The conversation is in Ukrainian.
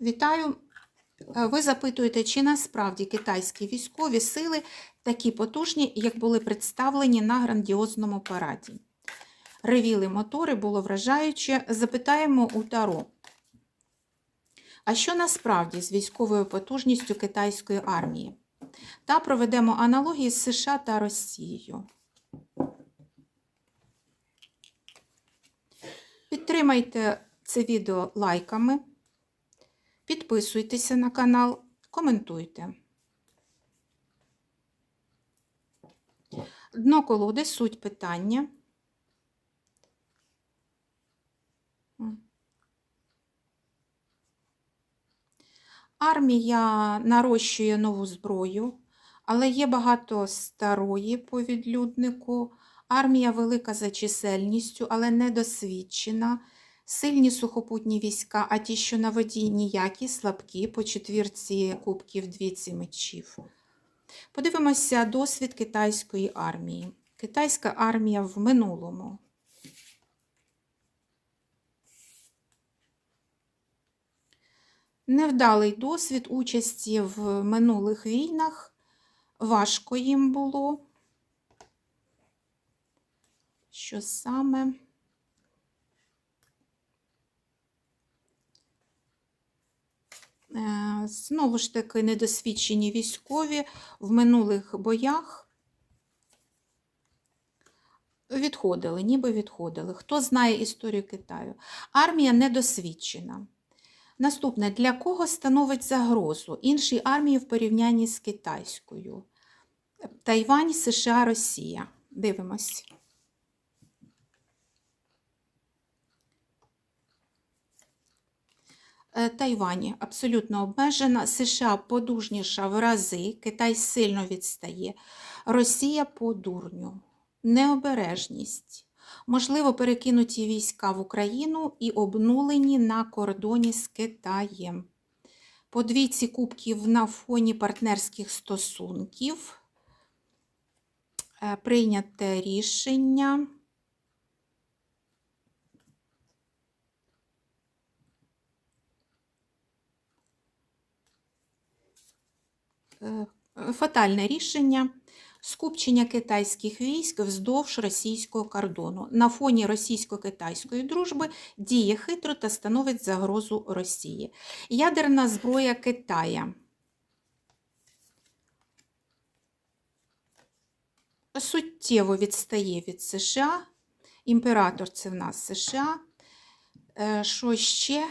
Вітаю! Е, Ви запитуєте, чи насправді китайські військові сили такі потужні, як були представлені на грандіозному параді. Ревіли мотори було вражаюче. Запитаємо у Таро. А що насправді з військовою потужністю китайської армії? Та проведемо аналогії з США та Росією. Підтримайте це відео лайками. Підписуйтеся на канал, коментуйте. Дно колоди суть питання. Армія нарощує нову зброю, але є багато старої по відлюднику. Армія велика за чисельністю, але недосвідчена. Сильні сухопутні війська, а ті, що на воді ніякі, слабкі, по четвірці кубків двіці мечів. Подивимося досвід китайської армії. Китайська армія в минулому. Невдалий досвід участі в минулих війнах. Важко їм було. Що саме? Знову ж таки, недосвідчені військові в минулих боях відходили, ніби відходили. Хто знає історію Китаю? Армія недосвідчена. Наступне, для кого становить загрозу іншій армії в порівнянні з китайською? Тайвань, США, Росія. Дивимось. Е, Тайвань абсолютно обмежена, США подужніша в рази, Китай сильно відстає, Росія по дурню, необережність. Можливо, перекинуті війська в Україну і обнулені на кордоні з Китаєм. По двійці кубків на фоні партнерських стосунків. Е, Прийняте рішення. Фатальне рішення скупчення китайських військ вздовж російського кордону. На фоні російсько-китайської дружби діє хитро та становить загрозу Росії. Ядерна зброя Китая. Суттєво відстає від США. Імператор це в нас США. Е, Що ще?